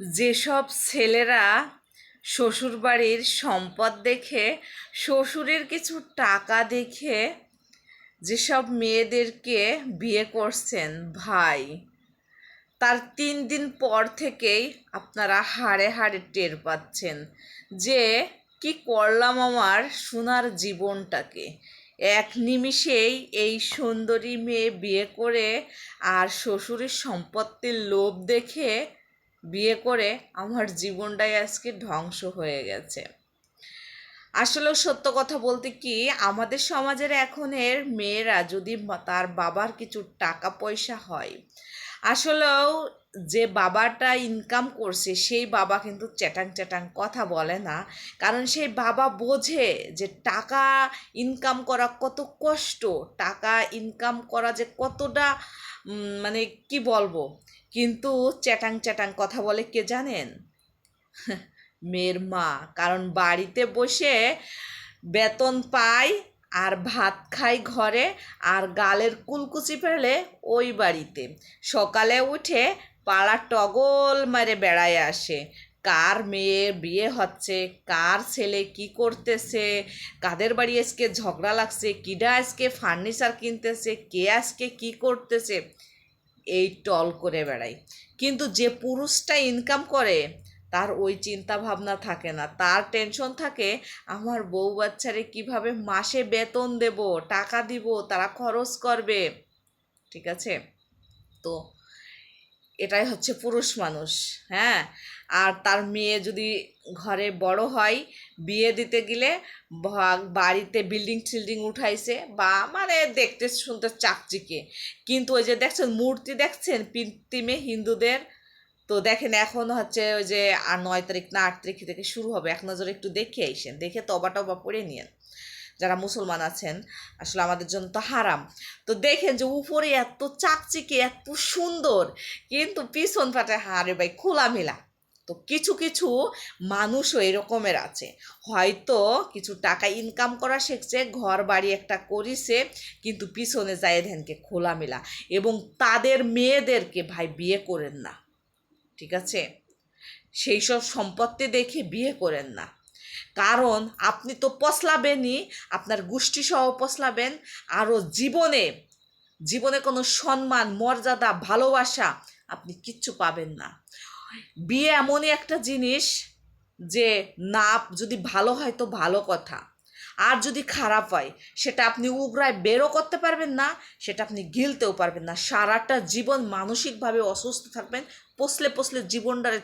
যেসব ছেলেরা শ্বশুরবাড়ির সম্পদ দেখে, শ্বশুরের কিছু টাকা দেখে যেসব মেয়েদেরকে বিয়ে করছেন ভাই, তার তিন দিন পর থেকেই আপনারা হাড়ে হাড়ে টের পাচ্ছেন যে কি করলাম আমার সোনার জীবনটাকে। এক নিমিষেই এই সুন্দরী মেয়ে বিয়ে করে আর শ্বশুরের সম্পত্তির লোভ দেখে বিয়ে করে আমার জীবনটাই আজকে ধ্বংস হয়ে গেছে। আসলে সত্য কথা বলতে কি, আমাদের সমাজের এখনের মেয়েরা যদি তার বাবার কিছু টাকা পয়সা হয়, আসলেও যে বাবাটা ইনকাম করছে, সেই বাবা কিন্তু চ্যাটাং চ্যাটাং কথা বলে না। কারণ সেই বাবা বোঝে যে টাকা ইনকাম করা কত কষ্ট, টাকা ইনকাম করা যে কতটা মানে কি বলব? কিন্তু চ্যাটাং চ্যাটাং কথা বলে কে জানেন? মেয়ের মা। কারণ বাড়িতে বসে বেতন পায় আর ভাত খাই ঘরে আর গালের কুলকুচি ফেলে ওই বাড়িতে। সকালে উঠে পাড়া টগল মারে বেড়ায় আসে। কার মেয়ে বিয়ে হচ্ছে, কার ছেলে কি করতেছে, কাদের বাড়ি আজকে ঝগড়া লাগছে, কিডা আজকে ফার্নিচার কিনতেছে, কে আজকে কি করতেছে, এই টল করে বেড়াই কিন্তু যে পুরুষটা ইনকাম করে তার ওই চিন্তা ভাবনা থাকে না। তার টেনশন থাকে, আমার বউ বাচ্চারে কীভাবে মাসে বেতন দেব, টাকা দিব, তারা খরচ করবে? ঠিক আছে? তো এটাই হচ্ছে পুরুষ মানুষ হ্যাঁ? আর তার মেয়ে যদি ঘরে বড় হয়, বিয়ে দিতে গেলে বাড়িতে বিল্ডিং টিল্ডিং উঠাইছে বা মানে দেখতে শুনতে চাকচিকে। কিন্তু ওই যে দেখছেন, মূর্তি দেখছেন, পিন্তিমে হিন্দুদের তো দেখেন এখন হচ্ছে ওই যে, আর নয় তারিখ না, আট তারিখ থেকে শুরু হবে। এক নজরে একটু দেখে আইসেন দেখে তবা টবা পড়ে নিয়েন। যারা মুসলমান আছেন, আসলে আমাদের জন্য তো হারাম। তো দেখেন যে উপরে এত চাকচিকে, এত সুন্দর, কিন্তু পিছন পাটে হারে ভাই, খোলামেলা। তো কিছু কিছু মানুষও এরকমের আছে। হয়তো কিছু টাকা ইনকাম করা শিখছে ঘর বাড়ি একটা করিছে, কিন্তু পিছনে যায় ধ্যানকে খোলামেলা। এবং তাদের মেয়েদেরকে ভাই বিয়ে করেন না। ঠিক আছে? সেই সব সম্পত্তি দেখে বিয়ে করেন না। কারণ আপনি তো পছলাবেনই আপনার গোষ্ঠী সহ পছলাবেন আরও জীবনে জীবনে কোনো সম্মান, মর্যাদা, ভালোবাসা আপনি কিচ্ছু পাবেন না। বিয়ে এমনই একটা জিনিস যে না, যদি ভালো হয় তো ভালো কথা। আর যদি খারাপ হয়, সেটা আপনি উগরায় বেরও করতে পারবেন না, সেটা আপনি গিলতেও পারবেন না। সারাটা জীবন মানসিকভাবে অসুস্থ থাকবেন, পসলে পসলে জীবনটারে